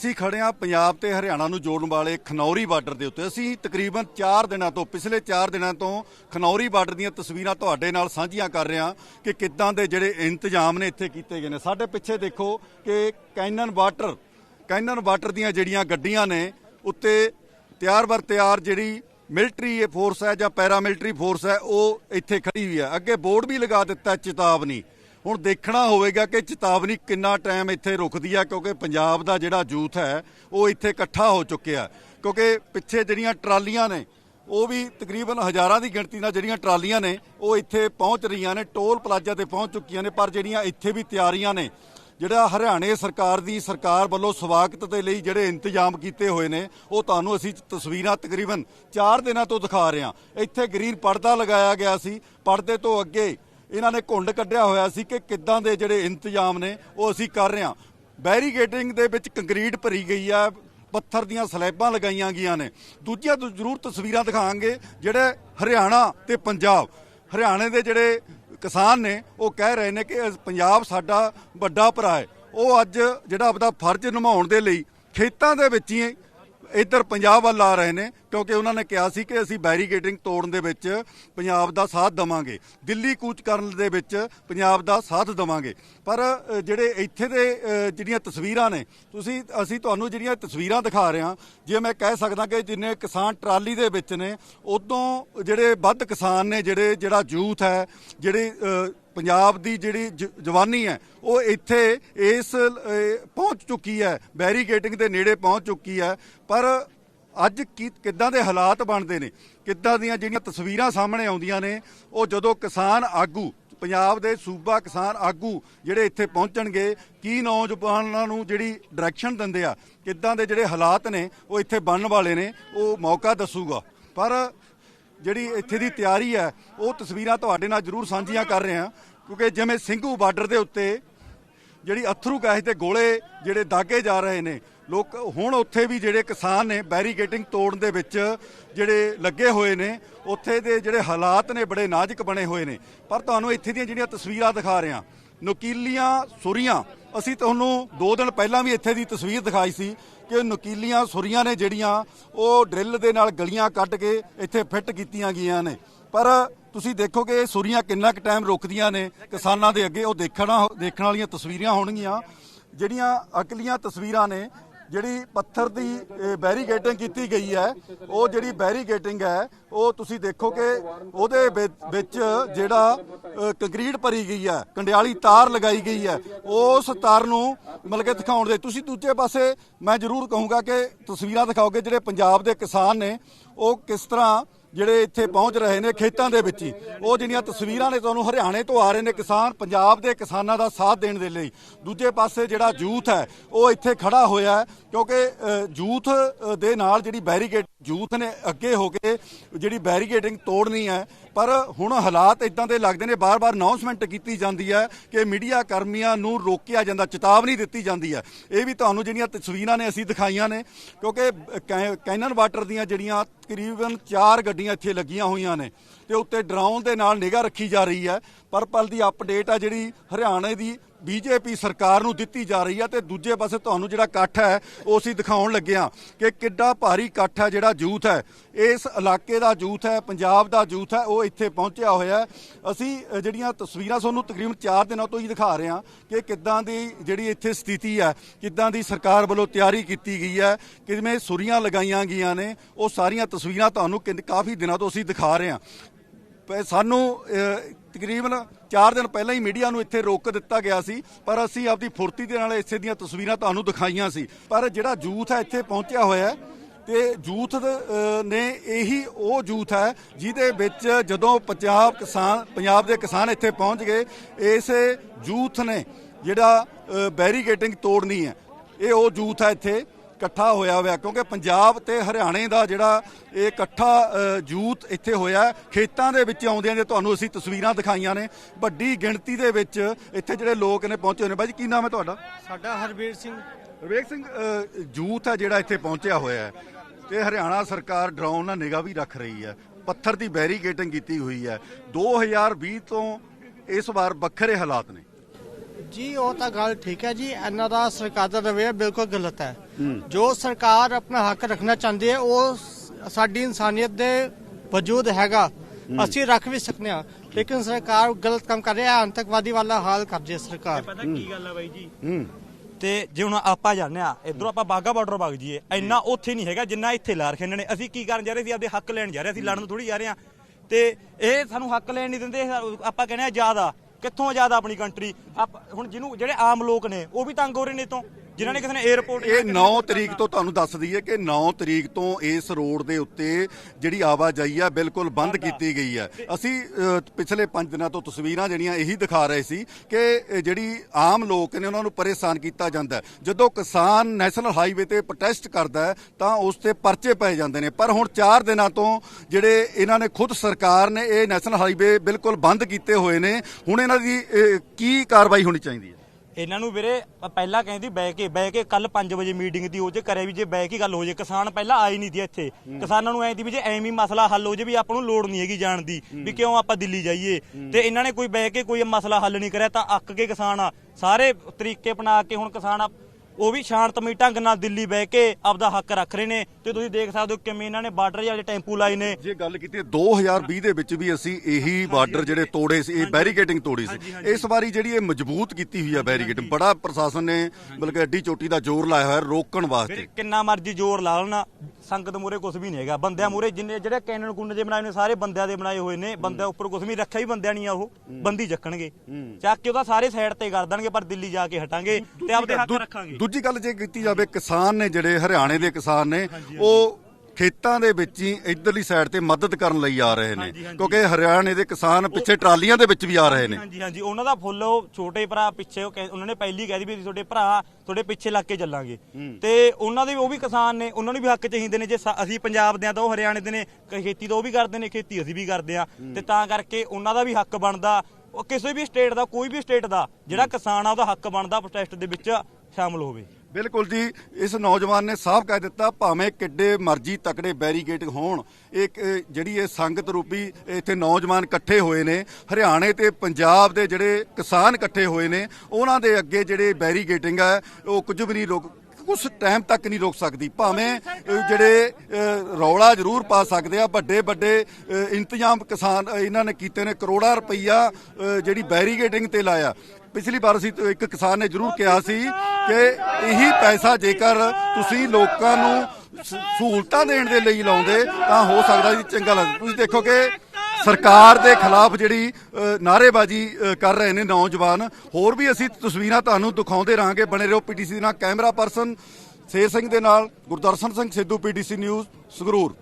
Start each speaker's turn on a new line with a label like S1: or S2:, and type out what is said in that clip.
S1: ਅਸੀਂ ਖੜੇ ਹਾਂ ਪੰਜਾਬ ਤੇ ਹਰਿਆਣਾ ਨੂੰ ਜੋੜਨ ਵਾਲੇ ਖਨੌਰੀ ਬਾਰਡਰ ਦੇ ਉੱਤੇ। ਅਸੀਂ ਤਕਰੀਬਨ 4 ਦਿਨਾਂ ਤੋਂ, ਪਿਛਲੇ 4 ਦਿਨਾਂ ਤੋਂ ਖਨੌਰੀ ਬਾਰਡਰ ਦੀਆਂ ਤਸਵੀਰਾਂ ਤੁਹਾਡੇ ਨਾਲ ਸਾਂਝੀਆਂ ਕਰ ਰਹੇ ਹਾਂ ਕਿ ਕਿੱਦਾਂ ਦੇ ਜਿਹੜੇ ਇੰਤਜ਼ਾਮ ਨੇ ਇੱਥੇ ਕੀਤੇ ਗਏ ਨੇ। ਸਾਡੇ ਪਿੱਛੇ ਦੇਖੋ ਕਿ ਕੈਨਨ ਵਾਟਰ ਕੈਨਨ ਵਾਟਰ ਦੀਆਂ ਜਿਹੜੀਆਂ ਗੱਡੀਆਂ ਨੇ, ਉੱਤੇ ਤਿਆਰ ਬਰ ਤਿਆਰ ਜਿਹੜੀ ਮਿਲਟਰੀ ਇਹ ਫੋਰਸ ਹੈ ਜਾਂ ਪੈਰਾ ਮਿਲਟਰੀ ਫੋਰਸ ਹੈ, ਉਹ ਇੱਥੇ ਖੜੀ ਹੋਈ ਹੈ। ਅੱਗੇ ਬੋਰਡ ਵੀ ਲਗਾ ਦਿੱਤਾ ਚੇਤਾਵਨੀ। ਹੁਣ ਦੇਖਣਾ ਹੋਵੇਗਾ ਕਿ ਚੇਤਾਵਨੀ ਕਿੰਨਾ ਟਾਈਮ ਇੱਥੇ ਰੁਕਦੀ ਹੈ ਕਿਉਂਕਿ ਪੰਜਾਬ ਦਾ ਜਿਹੜਾ ਯੂਥ ਹੈ, ਉਹ ਇੱਥੇ ਇਕੱਠਾ ਹੋ ਚੁੱਕਿਆ। ਕਿਉਂਕਿ ਪਿੱਛੇ ਜਿਹੜੀਆਂ ਟਰਾਲੀਆਂ ਨੇ, ਉਹ ਵੀ ਤਕਰੀਬਨ ਹਜ਼ਾਰਾਂ ਦੀ ਗਿਣਤੀ ਨਾਲ ਜਿਹੜੀਆਂ ਟਰਾਲੀਆਂ ਨੇ, ਉਹ ਇੱਥੇ ਪਹੁੰਚ ਰਹੀਆਂ ਨੇ, ਟੋਲ ਪਲਾਜ਼ਾ ਤੇ ਪਹੁੰਚ ਚੁੱਕੀਆਂ ਨੇ, ਪਰ ਜਿਹੜੀਆਂ ਇੱਥੇ ਵੀ ਤਿਆਰੀਆਂ ਨੇ, ਜਿਹੜਾ ਹਰਿਆਣੇ ਸਰਕਾਰ ਦੀ ਸਰਕਾਰ ਵੱਲੋਂ ਸਵਾਗਤ ਦੇ ਲਈ ਜਿਹੜੇ ਇੰਤਜ਼ਾਮ ਕੀਤੇ ਹੋਏ ਨੇ, ਉਹ ਤੁਹਾਨੂੰ ਅਸੀਂ ਤਸਵੀਰਾਂ ਤਕਰੀਬਨ 4 ਦਿਨਾਂ ਤੋਂ ਦਿਖਾ ਰਹੇ ਹਾਂ। ਇੱਥੇ ਗ੍ਰੀਨ ਪਰਦਾ ਲਗਾਇਆ ਗਿਆ ਸੀ, ਪਰਦੇ ਤੋਂ ਅੱਗੇ ਇਹਨਾਂ ਨੇ ਘੁੰਡ ਕੱਢਿਆ ਹੋਇਆ ਸੀ ਕਿ ਕਿੱਦਾਂ ਦੇ ਜਿਹੜੇ ਇੰਤਜ਼ਾਮ ਨੇ ਉਹ ਅਸੀਂ ਕਰ ਰਹੇ ਹਾਂ। ਬੈਰੀਗੇਟਿੰਗ ਦੇ ਵਿੱਚ ਕੰਕਰੀਟ ਭਰੀ ਗਈ ਆ, ਪੱਥਰ ਦੀਆਂ ਸਲੈਬਾਂ ਲਗਾਈਆਂ ਗਈਆਂ ਨੇ। ਦੂਜੀਆਂ ਜ਼ਰੂਰ ਤਸਵੀਰਾਂ ਦਿਖਾਵਾਂਗੇ, ਜਿਹੜੇ ਹਰਿਆਣਾ ਤੇ ਪੰਜਾਬ। ਹਰਿਆਣੇ ਦੇ ਜਿਹੜੇ ਕਿਸਾਨ ਨੇ, ਉਹ ਕਹਿ ਰਹੇ ਨੇ ਕਿ ਪੰਜਾਬ ਸਾਡਾ ਵੱਡਾ ਭਰਾ ਹੈ। ਉਹ ਅੱਜ ਜਿਹੜਾ ਆਪਦਾ ਫਰਜ਼ ਨਿਭਾਉਣ ਦੇ ਲਈ ਖੇਤਾਂ ਦੇ ਵਿੱਚ ਹੀ ਇੱਧਰ ਪੰਜਾਬ ਵੱਲ ਆ ਰਹੇ ਨੇ, ਕਿਉਂਕਿ ਉਹਨਾਂ ਨੇ ਕਿਹਾ ਸੀ ਕਿ ਅਸੀਂ ਬੈਰੀਗੇਟਿੰਗ ਤੋੜਨ ਦੇ ਵਿੱਚ ਪੰਜਾਬ ਦਾ ਸਾਥ ਦਵਾਂਗੇ। ਦਿੱਲੀ ਕੂਚ ਕਰਨ ਦੇ ਵਿੱਚ ਪੰਜਾਬ ਦਾ ਸਾਥ ਦਵਾਂਗੇ। ਪਰ ਜਿਹੜੇ ਇੱਥੇ ਦੇ ਜਿਹੜੀਆਂ ਤਸਵੀਰਾਂ ਨੇ, ਤੁਸੀਂ, ਅਸੀਂ ਤੁਹਾਨੂੰ ਜਿਹੜੀਆਂ ਤਸਵੀਰਾਂ ਦਿਖਾ ਰਹੇ ਹਾਂ, ਜੇ ਮੈਂ ਕਹਿ ਸਕਦਾ ਕਿ ਜਿੰਨੇ ਕਿਸਾਨ ਟਰਾਲੀ ਦੇ ਵਿੱਚ ਨੇ, ਉਦੋਂ ਜਿਹੜੇ ਵੱਧ ਕਿਸਾਨ ਨੇ, ਜਿਹੜੇ, ਜਿਹੜਾ ਯੂਥ ਹੈ, ਜਿਹੜੇ ਪੰਜਾਬ ਦੀ ਜਿਹੜੀ ਜ- ਜਵਾਨੀ ਹੈ, ਉਹ ਇੱਥੇ ਇਸ ਪਹੁੰਚ ਚੁੱਕੀ ਹੈ, ਬੈਰੀਕੇਟਿੰਗ ਦੇ ਨੇੜੇ ਪਹੁੰਚ ਚੁੱਕੀ ਹੈ, ਪਰ ਅੱਜ ਕੀ, ਕਿੱਦਾਂ ਦੇ ਹਾਲਾਤ ਬਣਦੇ ਨੇ, ਕਿੱਦਾਂ ਦੀਆਂ ਜਿਹੜੀਆਂ ਤਸਵੀਰਾਂ ਸਾਹਮਣੇ ਆਉਂਦੀਆਂ ਨੇ, ਉਹ ਜਦੋਂ ਕਿਸਾਨ ਆਗੂ, ਪੰਜਾਬ ਦੇ ਸੂਬਾ ਕਿਸਾਨ ਆਗੂ ਜਿਹੜੇ ਇੱਥੇ ਪਹੁੰਚਣਗੇ, ਕੀ ਨੌਜਵਾਨਾਂ ਨੂੰ ਜਿਹੜੀ ਡਾਇਰੈਕਸ਼ਨ ਦਿੰਦੇ ਆ, ਕਿੱਦਾਂ ਦੇ ਜਿਹੜੇ ਹਾਲਾਤ ਨੇ, ਉਹ ਇੱਥੇ ਬਣਨ ਵਾਲੇ ਨੇ, ਉਹ ਮੌਕਾ ਦੱਸੂਗਾ। ਪਰ ਜਿਹੜੀ ਇੱਥੇ ਦੀ ਤਿਆਰੀ ਹੈ, ਉਹ ਤਸਵੀਰਾਂ ਤੁਹਾਡੇ ਨਾਲ ਜ਼ਰੂਰ ਸਾਂਝੀਆਂ ਕਰ ਰਹੇ ਹਾਂ। ਕਿਉਂਕਿ ਜਿਵੇਂ ਸਿੰਘੂ ਬਾਰਡਰ ਦੇ ਉੱਤੇ ਜਿਹੜੀ ਅਥਰੂ ਗੈਸ ਦੇ ਗੋਲੇ ਜਿਹੜੇ ਦਾਗੇ ਜਾ ਰਹੇ ਨੇ, ਲੋਕ ਹੁਣ ਉੱਥੇ ਵੀ ਜਿਹੜੇ ਕਿਸਾਨ ਨੇ ਬੈਰੀਕੇਟਿੰਗ ਤੋੜਨ ਦੇ ਵਿੱਚ ਜਿਹੜੇ ਲੱਗੇ ਹੋਏ ਨੇ, ਉੱਥੇ ਦੇ ਜਿਹੜੇ ਹਾਲਾਤ ਨੇ ਬੜੇ ਨਾਜ਼ੁਕ ਬਣੇ ਹੋਏ ਨੇ। ਪਰ ਤੁਹਾਨੂੰ ਇੱਥੇ ਦੀਆਂ ਜਿਹੜੀਆਂ ਤਸਵੀਰਾਂ ਦਿਖਾ ਰਹੇ ਹਾਂ ਨੁਕੀਲੀਆਂ ਸੁਰੀਆਂ, ਅਸੀਂ ਤੁਹਾਨੂੰ 2 ਦਿਨ ਪਹਿਲਾਂ ਵੀ ਇੱਥੇ ਦੀ ਤਸਵੀਰ ਦਿਖਾਈ ਸੀ ਕਿ ਨੁਕੀਲੀਆਂ ਸੁਰੀਆਂ ਨੇ ਜਿਹੜੀਆਂ, ਉਹ ਡਰਿੱਲ ਦੇ ਨਾਲ ਗਲੀਆਂ ਕੱਢ ਕੇ ਇੱਥੇ ਫਿੱਟ ਕੀਤੀਆਂ ਗਈਆਂ ਨੇ। ਪਰ ਤੁਸੀਂ ਦੇਖੋਗੇ ਇਹ ਸੁਰੀਆਂ ਕਿੰਨਾ ਕੁ ਟਾਈਮ ਰੁਕਦੀਆਂ ਨੇ ਕਿਸਾਨਾਂ ਦੇ ਅੱਗੇ ਉਹ ਦੇਖਣਾ ਦੇਖਣ ਵਾਲੀਆਂ ਤਸਵੀਰਾਂ ਹੋਣਗੀਆਂ। ਜਿਹੜੀਆਂ ਅਕਲੀਆਂ ਤਸਵੀਰਾਂ ਨੇ ਜਿਹੜੀ ਪੱਥਰ ਦੀ ਇਹ, ਬੈਰੀਗੇਟਿੰਗ ਕੀਤੀ ਗਈ ਹੈ ਉਹ ਜਿਹੜੀ ਬੈਰੀਗੇਟਿੰਗ ਹੈ ਉਹ ਤੁਸੀਂ ਦੇਖੋ ਕਿ ਉਹਦੇ ਵਿੱਚ- ਵਿੱਚ ਜਿਹੜਾ ਕੰਕਰੀਟ ਭਰੀ ਗਈ ਹੈ ਕੰਡਿਆਲੀ ਤਾਰ ਲਗਾਈ ਗਈ ਹੈ। ਉਸ ਤਾਰ ਨੂੰ ਮਤਲਬ ਕਿ ਦਿਖਾਉਣ ਦੇ ਤੁਸੀਂ ਦੂਜੇ ਪਾਸੇ ਮੈਂ ਜ਼ਰੂਰ ਕਹੂੰਗਾ ਕਿ ਤਸਵੀਰਾਂ ਦਿਖਾਓਗੇ ਜਿਹੜੇ ਪੰਜਾਬ ਦੇ ਕਿਸਾਨ ਨੇ ਉਹ ਕਿਸ ਤਰ੍ਹਾਂ ਜਿਹੜੇ ਇੱਥੇ ਪਹੁੰਚ ਰਹੇ ਨੇ ਖੇਤਾਂ ਦੇ ਵਿੱਚ ਹੀ। ਉਹ ਜਿਹੜੀਆਂ ਤਸਵੀਰਾਂ ਨੇ ਤੁਹਾਨੂੰ ਹਰਿਆਣੇ ਤੋਂ ਆ ਰਹੇ ਨੇ ਕਿਸਾਨ ਪੰਜਾਬ ਦੇ ਕਿਸਾਨਾਂ ਦਾ ਸਾਥ ਦੇਣ ਦੇ ਲਈ। ਦੂਜੇ ਪਾਸੇ ਜਿਹੜਾ ਯੂਥ ਹੈ ਉਹ ਇੱਥੇ ਖੜਾ ਹੋਇਆ ਹੈ ਕਿਉਂਕਿ ਅ, ਯੂਥ ਦੇ ਨਾਲ ਜਿਹੜੀ ਬੈਰੀਕੇਡ ਯੂਥ ਨੇ ਅੱਗੇ ਹੋ ਕੇ ਜਿਹੜੀ ਬੈਰੀਗੇਡਿੰਗ ਤੋੜਨੀ ਹੈ। ਪਰ ਹੁਣ ਹਾਲਾਤ ਇਦਾਂ ਦੇ ਲੱਗਦੇ ਨੇ ਬਾਰ-ਬਾਰ ਅਨਾਉਂਸਮੈਂਟ ਕੀਤੀ ਜਾਂਦੀ ਹੈ ਕਿ ਮੀਡੀਆ ਕਰਮੀਆਂ ਨੂੰ ਰੋਕਿਆ ਜਾਂਦਾ ਚੇਤਾਵਨੀ ਦਿੱਤੀ ਜਾਂਦੀ ਹੈ। ਇਹ ਵੀ ਤੁਹਾਨੂੰ ਜਿਹੜੀਆਂ ਤਸਵੀਰਾਂ ਨੇ ਅਸੀਂ ਦਿਖਾਈਆਂ ਨੇ ਕਿਉਂਕਿ ਕੈ- ਕੈਨਨ ਵਾਟਰ ਦੀਆਂ ਜਿਹੜੀਆਂ ਤਕਰੀਬਨ 4 ਗੱਡੀਆਂ ਇੱਥੇ ਲੱਗੀਆਂ ਹੋਈਆਂ ਨੇ ਤੇ ਉੱਤੇ ਡਰਾਉਣ ਦੇ ਨਾਲ ਨਿਗਾਹ ਰੱਖੀ ਜਾ ਰਹੀ ਹੈ। ਪਰ ਪਲ ਦੀ ਅਪਡੇਟ ਆ ਜਿਹੜੀ ਹਰਿਆਣੇ ਦੀ ਬੀਜੇਪੀ ਸਰਕਾਰ ਨੂੰ ਦਿੱਤੀ ਜਾ ਰਹੀ ਹੈ ਤੇ ਦੂਜੇ ਪਾਸੇ ਤੁਹਾਨੂੰ ਜਿਹੜਾ ਇਕੱਠ ਹੈ, ਉਹ ਅਸੀਂ ਦਿਖਾਉਣ ਲੱਗੇ ਹਾਂ ਕਿ ਕਿੱਡਾ ਭਾਰੀ ਇਕੱਠ ਹੈ ਜਿਹੜਾ ਜੂਥ ਹੈ। ਇਸ ਇਲਾਕੇ ਦਾ ਜੂਥ ਹੈ, ਪੰਜਾਬ ਦਾ ਜੂਥ ਹੈ, ਉਹ ਇੱਥੇ ਪਹੁੰਚਿਆ ਹੋਇਆ ਅਸੀਂ ਜਿਹੜੀਆਂ ਤਸਵੀਰਾਂ ਤੁਹਾਨੂੰ ਤਕਰੀਬਨ 4 ਦਿਨਾਂ ਤੋਂ ਹੀ ਦਿਖਾ ਰਹੇ ਹਾਂ ਕਿ ਕਿੱਦਾਂ ਦੀ ਜਿਹੜੀ ਇੱਥੇ ਸਥਿਤੀ ਹੈ, ਕਿੱਦਾਂ ਦੀ ਸਰਕਾਰ ਵੱਲੋਂ ਤਿਆਰੀ ਕੀਤੀ ਗਈ ਹੈ, ਕਿਵੇਂ ਸੁਰੀਆਂ ਲਗਾਈਆਂ ਗਈਆਂ ਨੇ, ਉਹ ਸਾਰੀਆਂ ਤਸਵੀਰਾਂ ਤੁਹਾਨੂੰ ਕਿੰਨ- ਕਾਫੀ ਦਿਨਾਂ ਤੋਂ ਅਸੀਂ ਦਿਖਾ ਰਹੇ ਹਾਂ। ਪ- ਸਾਨੂੰ ਤਕਰੀਬਨ 4 ਦਿਨ ਪਹਿਲਾਂ ਹੀ ਮੀਡੀਆ ਨੂੰ ਇੱਥੇ ਰੋਕ ਦਿੱਤਾ ਗਿਆ ਸੀ ਪਰ ਅਸੀਂ ਆਪਦੀ ਫੁਰਤੀ ਦੇ ਨਾਲ ਇੱਥੇ ਦੀਆਂ ਤਸਵੀਰਾਂ ਤੁਹਾਨੂੰ ਦਿਖਾਈਆਂ ਸੀ। ਪਰ ਜਿਹੜਾ ਜੂਥ ਹੈ ਇੱਥੇ ਪਹੁੰਚਿਆ ਹੋਇਆ ਹੈ ਤੇ ਯੂਥ ਨੇ ਇਹੀ ਉਹ ਯੂਥ ਹੈ ਜਿਹਦੇ ਵਿੱਚ ਜਦੋਂ ਪੰਜਾਬ ਕਿਸਾਨ ਪੰਜਾਬ ਦੇ ਕਿਸਾਨ ਇੱਥੇ ਪਹੁੰਚ ਗਏ ਇਸੇ ਯੂਥ ਨੇ ਜਿਹੜਾ ਅ, ਬੈਰੀਗੇਟਿੰਗ ਤੋੜਨੀ ਹੈ। ਇਹ ਉਹ ਯੂਥ ਹੈ ਇੱਥੇ। ਇਕੱਠਾ ਹੋਇਆ ਹੋਇਆ ਕਿਉਂਕਿ ਪੰਜਾਬ ਤੇ ਹਰਿਆਣੇ ਦਾ ਜਿਹੜਾ ਇਹ ਇਕੱਠਾ ਯੂਥ ਇੱਥੇ ਹੋਇਆ। ਖੇਤਾਂ ਦੇ ਵਿੱਚ ਆਉਂਦਿਆਂ ਜੇ ਤੁਹਾਨੂੰ ਅਸੀਂ ਤਸਵੀਰਾਂ ਦਿਖਾਈਆਂ ਨੇ ਵੱਡੀ ਗਿਣਤੀ ਦੇ ਵਿੱਚ ਇੱਥੇ ਜਿਹੜੇ ਲੋਕ ਨੇ ਪਹੁੰਚੇ ਹੋਏ ਨੇ। ਬਾਈ ਜੀ ਕੀ ਨਾਮ ਹੈ ਤੁਹਾਡਾ?
S2: ਸਾਡਾ ਹਰਬੀਰ ਸਿੰਘ।
S1: ਵਿਵੇਕ ਸਿੰਘ ਯੂਥ ਹੈ ਜਿਹੜਾ ਇੱਥੇ ਪਹੁੰਚਿਆ ਹੋਇਆ ਹੈ ਤੇ ਹਰਿਆਣਾ ਸਰਕਾਰ ਡਰਾਉਨ ਨਾਲ ਨਿਗਾਹ ਵੀ ਰੱਖ ਰਹੀ ਹੈ। ਪੱਥਰ ਦੀ ਬੈਰੀਗੇਟਿੰਗ ਕੀਤੀ ਹੋਈ ਹੈ। 2020 ਤੋਂ ਇਸ ਵਾਰ ਵੱਖਰੇ ਹਾਲਾਤ ਨੇ।
S2: ਜੀ ਉਹ ਤਾਂ ਗੱਲ ਠੀਕ ਹੈ ਜੀ। ਇਹਨਾਂ ਦਾ ਸਰਕਾਰ ਦਾ ਰਵੱਈਆ ਬਿਲਕੁਲ ਗਲਤ ਹੈ। ਜੋ ਸਰਕਾਰ ਆਪਣਾ ਹੱਕ ਰੱਖਣਾ ਚਾਹੁੰਦੀ ਹੈ ਉਹ ਸਾਡੀ ਇਨਸਾਨੀਅਤ ਦੇ ਵਜੂਦ ਹੈਗਾ। ਅਸੀਂ ਰੱਖ ਵੀ ਸਕਨੇ ਆ। ਲੇਕਿਨ ਸਰਕਾਰ ਗਲਤ ਕੰਮ ਕਰ ਰਹੀ ਹੈ ਆਤੰਕਵਾਦੀ ਵਾਲਾ ਹਾਲ ਕਰ ਰਹੀ ਹੈ ਸਰਕਾਰ।
S3: ਪਤਾ ਕੀ ਗੱਲ ਆ ਬਾਈ ਜੀ?
S1: ਹੂੰ।
S3: ਤੇ ਜੇ ਹੁਣ ਆਪਾਂ ਜਾਂਦੇ ਆ ਇਧਰੋਂ ਆਪਾਂ ਬਾਗਾ ਬਾਰਡਰ ਵਗ ਜੀਏ ਇੰਨਾ ਉੱਥੇ ਨਹੀਂ ਹੈਗਾ ਜਿੰਨਾ ਇੱਥੇ ਲਾ ਰਖੇ ਇਹਨਾਂ ਨੇ। ਅਸੀਂ ਕੀ ਕਰਨ ਜਾ ਰਹੇ ਸੀ? ਆਪਦੇ ਹੱਕ ਲੈਣ ਜਾ ਰਹੇ ਸੀ ਲੜਨ ਥੋੜੀ ਜਾ ਰਹੇ ਆ ਤੇ ਇਹ ਸਾਨੂੰ ਹੱਕ ਲੈਣ ਨਹੀਂ ਦਿੰਦੇ ਆਪਾਂ ਕਹਿੰਦੇ ਆ ਜ਼ਿਆਦਾ। ਕਿੱਥੋਂ ਆਜ਼ਾਦ ਆ ਆਪਣੀ ਕੰਟਰੀ ਹੁਣ ਜਿਹਨੂੰ ਜਿਹੜੇ ਆਮ ਲੋਕ ਨੇ ਉਹ ਵੀ ਤੰਗ ਹੋ ਰਹੇ ਨੇ ਤੋਂ ਜਿਨ੍ਹਾਂ ਨੇ ਕਿਸੇ ਨੇ 에어ਪੋਰਟ
S1: ਇਹ 9 ਤਰੀਕ ਤੋਂ ਤੁਹਾਨੂੰ ਦੱਸ ਦਈਏ ਕਿ 9 ਤਰੀਕ ਤੋਂ ਇਸ ਰੋਡ ਦੇ ਉੱਤੇ ਜਿਹੜੀ ਆਵਾਜਾਈ ਆ ਬਿਲਕੁਲ ਬੰਦ ਕੀਤੀ ਗਈ ਹੈ ਅਸੀਂ ਪਿਛਲੇ 5 ਦਿਨਾਂ ਤੋਂ ਤਸਵੀਰਾਂ ਜਿਹੜੀਆਂ ਇਹੀ ਦਿਖਾ ਰਹੇ ਸੀ ਕਿ ਜਿਹੜੀ ਆਮ ਲੋਕ ਨੇ ਉਹਨਾਂ ਨੂੰ ਪਰੇਸ਼ਾਨ ਕੀਤਾ ਜਾਂਦਾ ਜਦੋਂ ਕਿਸਾਨ ਨੈਸ਼ਨਲ ਹਾਈਵੇ ਤੇ ਪ੍ਰੋਟੈਸਟ ਕਰਦਾ ਹੈ ਤਾਂ ਉਸ ਤੇ ਪਰਚੇ ਪਏ ਜਾਂਦੇ ਨੇ। ਪਰ ਹੁਣ 4 ਦਿਨਾਂ ਤੋਂ ਜਿਹੜੇ ਇਹਨਾਂ ਨੇ ਖੁਦ ਸਰਕਾਰ ਨੇ ਇਹ ਨੈਸ਼ਨਲ ਹਾਈਵੇ ਬਿਲਕੁਲ ਬੰਦ ਕੀਤੇ ਹੋਏ ਨੇ। ਹੁਣ ਇਹਨਾਂ ਦੀ ਕੀ ਕਾਰਵਾਈ ਹੋਣੀ ਚਾਹੀਦੀ ਹੈ?
S3: ਇਹਨਾਂ ਨੂੰ ਵੀਰੇ ਪਹਿਲਾਂ ਕਹਿੰਦੀ ਬਹਿ ਕੇ ਬਹਿ ਕੇ ਕੱਲ 5 ਵਜੇ ਮੀਟਿੰਗ ਦੀ ਉਹ ਜੇ ਕਰੇ ਵੀ ਜੇ ਬਹਿ ਕੇ ਗੱਲ ਹੋ ਜੇ। ਕਿਸਾਨ ਪਹਿਲਾਂ ਆਈ ਨਹੀਂ ਸੀ ਇੱਥੇ। ਕਿਸਾਨਾਂ ਨੂੰ ਐਂ ਦੀ ਵੀ ਜੇ ਐਵੇਂ ਹੀ ਮਸਲਾ ਹੱਲ ਹੋ ਜੇ ਵੀ ਆਪਾਂ ਨੂੰ ਲੋੜ ਨਹੀਂ ਹੈਗੀ ਜਾਣ ਦੀ ਵੀ ਕਿਉਂ ਆਪਾਂ ਦਿੱਲੀ ਜਾਈਏ। ਤੇ ਇਹਨਾਂ ਨੇ ਕੋਈ ਬਹਿ ਕੇ ਕੋਈ ਮਸਲਾ ਹੱਲ ਨਹੀਂ ਕਰਿਆ ਤਾਂ ਅੱਕ ਕੇ ਕਿਸਾਨ ਸਾਰੇ ਤਰੀਕੇ ਅਪਣਾ ਕੇ ਹੁਣ ਕਿਸਾਨ ਉਹ ਵੀ ਸ਼ਾਂਤਮਈ ਢੰਗ ਨਾਲ ਦਿੱਲੀ ਬਹਿ ਕੇ ਆਪਦਾ ਹੱਕ ਰੱਖ ਰਹੇ ਨੇ। ਤੇ ਤੁਸੀਂ ਦੇਖ ਸਕਦੇ ਹੋ ਕਿਵੇਂ ਇਹਨਾਂ ਨੇ ਬਾਰਡਰ ਜਿਹੜੇ ਟੈਂਪੂ ਲਾਏ ਨੇ।
S1: ਜੇ ਗੱਲ ਕੀਤੀ 2020 ਦੇ ਵਿੱਚ ਵੀ ਅਸੀਂ ਇਹੀ ਬਾਰਡਰ ਜਿਹੜੇ ਤੋੜੇ ਸੀ ਇਹ ਬੈਰੀਕੇਡਿੰਗ ਤੋੜੀ ਸੀ। ਇਸ ਵਾਰੀ ਜਿਹੜੀ ਇਹ ਮਜ਼ਬੂਤ ਕੀਤੀ ਹੋਈ ਹੈ ਬੈਰੀਕੇਡਿੰਗ ਬੜਾ ਪ੍ਰਸ਼ਾਸਨ ਨੇ ਬਲਕਿ ਅੱਡੀ ਚੋਟੀ ਦਾ ਜ਼ੋਰ ਲਾਇਆ ਹੋਇਆ ਰੋਕਣ ਵਾਸਤੇ।
S3: ਕਿੰਨਾ ਮਰਜ਼ੀ ਜ਼ੋਰ ਲਾ ਲੈਣਾ ਸੰਗਤ ਮੂਰੇ ਕੁਝ ਵੀ ਨਹੀਂ ਹੈਗਾ। ਬੰਦਿਆਂ ਮੂਰੇ ਜਿੰਨੇ ਜਿਹੜੇ ਕੈਨਨ ਕੁੰਨ ਜੇ ਬਣਾਏ ਨੇ ਸਾਰੇ ਬੰਦਿਆਂ ਦੇ ਬਣਾਏ ਹੋਏ ਨੇ। ਬੰਦਿਆਂ ਉੱਪਰ ਕੁਝ ਵੀ ਰੱਖਿਆ ਹੀ ਬੰਦਿਆਂ ਨਹੀਂ ਆ ਉਹ ਬੰਦੀ ਚੱਕਣਗੇ। ਚੱਕ ਕੇ ਉਹਦਾ ਸਾਰੇ ਸਾਈਡ ਤੇ ਕਰ ਦੇਣਗੇ ਪਰ ਦਿੱਲੀ ਜਾ ਕੇ ਹਟਾਂਗੇ ਤੇ ਆਪਦੇ ਹੱਕ
S1: ਦੂ-
S3: ਰੱਖਾਂਗੇ।
S1: ਦੂਜੀ ਗੱਲ ਜੇ ਕੀਤੀ ਜਾਵੇ ਕਿਸਾਨ ਨੇ ਜਿਹੜੇ ਹਰਿਆਣੇ ਦੇ ਕਿਸਾਨ ਨੇ ਉਹ ਖੇਤਾਂ ਦੇ ਵਿੱਚ ਹੀ ਇਧਰਲੀ ਸਾਈਡ ਤੇ ਮਦਦ ਕਰਨ ਲਈ ਆ ਰਹੇ ਨੇ। ਕਿਉਂਕਿ ਹਰਿਆਣੇ ਦੇ ਕਿਸਾਨ ਪਿੱਛੇ ਟਰਾਲੀਆਂ ਦੇ ਵਿੱਚ ਵੀ ਆ ਰਹੇ ਨੇ।
S3: ਹਾਂਜੀ ਹਾਂਜੀ। ਉਹਨਾਂ ਦਾ ਫੁੱਲ ਉਹ ਛੋਟੇ ਭਰਾ ਪਿੱਛੇ ਉਹ ਕਹਿ- ਉਹਨਾਂ ਨੇ ਪਹਿਲੀ ਕਹਿ ਦਿੱਤੀ ਵੀ ਤੁਹਾਡੇ ਭਰਾ ਤੁਹਾਡੇ ਪਿੱਛੇ ਲੱਗ ਕੇ ਚੱਲਾਂਗੇ। ਤੇ ਉਹਨਾਂ ਦੇ ਉਹ ਵੀ ਕਿਸਾਨ ਨੇ ਉਹਨਾਂ ਨੂੰ ਵੀ ਹੱਕ ਚਾਹੀਦੇ ਨੇ ਜੇ ਸਾ- ਅਸੀਂ ਪੰਜਾਬ ਦੇ ਆ ਤਾਂ ਉਹ ਹਰਿਆਣੇ ਦੇ ਨੇ ਕ- ਖੇਤੀ ਤਾਂ ਉਹ ਵੀ ਕਰਦੇ ਨੇ ਖੇਤੀ ਅਸੀਂ ਵੀ ਕਰਦੇ ਆ ਤੇ ਤਾਂ ਕਰਕੇ ਉਹਨਾਂ ਦਾ ਵੀ ਹੱਕ ਬਣਦਾ। ਉਹ ਕਿਸੇ ਵੀ ਸਟੇਟ ਦਾ ਕੋਈ ਵੀ ਸਟੇਟ ਦਾ ਜਿਹੜਾ ਕਿਸਾਨ ਆ ਉਹਦਾ ਹੱਕ ਬਣਦਾ ਪ੍ਰੋਟੈਸਟ ਦੇ ਵਿੱਚ। ਸ਼ਾਮਲ ਹੋਵੇ।
S1: ਬਿਲਕੁਲ ਜੀ, ਇਸ ਨੌਜਵਾਨ ਨੇ ਸਾਫ਼ ਕਹਿ ਦਿੱਤਾ, ਭਾਵੇਂ ਕਿੱਡੇ ਮਰਜ਼ੀ ਤਕੜੇ ਬੈਰੀਗੇਟ ਹੋਣ ਇੱਕ, ਜਿਹੜੀ ਇਹ ਸੰਗਤ ਰੂਪੀ ਇੱਥੇ ਨੌਜਵਾਨ ਇਕੱਠੇ ਹੋਏ ਨੇ, ਹਰਿਆਣੇ ਤੇ ਪੰਜਾਬ ਦੇ ਜਿਹੜੇ ਕਿਸਾਨ ਇਕੱਠੇ ਹੋਏ ਨੇ, ਉਹਨਾਂ ਦੇ ਅੱਗੇ ਜਿਹੜੇ ਬੈਰੀਗੇਟਿੰਗ ਹੈ, ਉਹ ਕੁਝ ਵੀ ਨਹੀਂ ਰੋਕ ਕੁਝ ਟਾਈਮ ਤੱਕ ਨਹੀਂ ਰੋਕ ਸਕਦੀ। ਭਾਵੇਂ ਜਿਹੜੇ ਰੌਲਾ ਜ਼ਰੂਰ ਪਾ ਸਕਦੇ ਆ ਵੱਡੇ ਵੱਡੇ ਇੰਤਜ਼ਾਮ ਕਿਸਾਨ, ਇਹਨਾਂ ਨੇ ਕੀਤੇ ਨੇ, ਕਰੋੜਾਂ ਰੁਪਈਆ ਜਿਹੜੀ ਬੈਰੀਗੇਟਿੰਗ ਤੇ ਲਾਇਆ। ਪਿਛਲੀ ਵਾਰ ਅਸੀਂ ਇੱਕ ਕਿਸਾਨ ਨੇ ਜ਼ਰੂਰ ਕਿਹਾ ਸੀ ਕਿ ਇਹੀ ਪੈਸਾ ਜੇਕਰ ਤੁਸੀਂ ਲੋਕਾਂ ਨੂੰ ਸ- ਸਹੂਲਤਾਂ ਦੇਣ ਦੇ ਲਈ ਲਾਉਂਦੇ ਤਾਂ ਹੋ ਸਕਦਾ ਜੀ ਚੰਗਾ ਲੱਗਦਾ। ਤੁਸੀਂ ਦੇਖੋ ਕਿ ਸਰਕਾਰ ਦੇ ਖਿਲਾਫ ਜਿਹੜੀ ਅ, ਨਾਅਰੇਬਾਜ਼ੀ ਕਰ ਰਹੇ ਨੇ ਨੌਜਵਾਨ। ਹੋਰ ਵੀ ਅਸੀਂ ਤਸਵੀਰਾਂ ਤੁਹਾਨੂੰ ਦਿਖਾਉਂਦੇ ਰਹਾਂਗੇ। ਬਣੇ ਰਹੋ ਪੀਟੀਸੀ ਦੇ ਨਾਲ। ਕੈਮਰਾ ਪਰਸਨ ਸ਼ੇਰ ਸਿੰਘ ਦੇ ਨਾਲ। Gurdarshan Singh Sidhu PTC news Sangrur.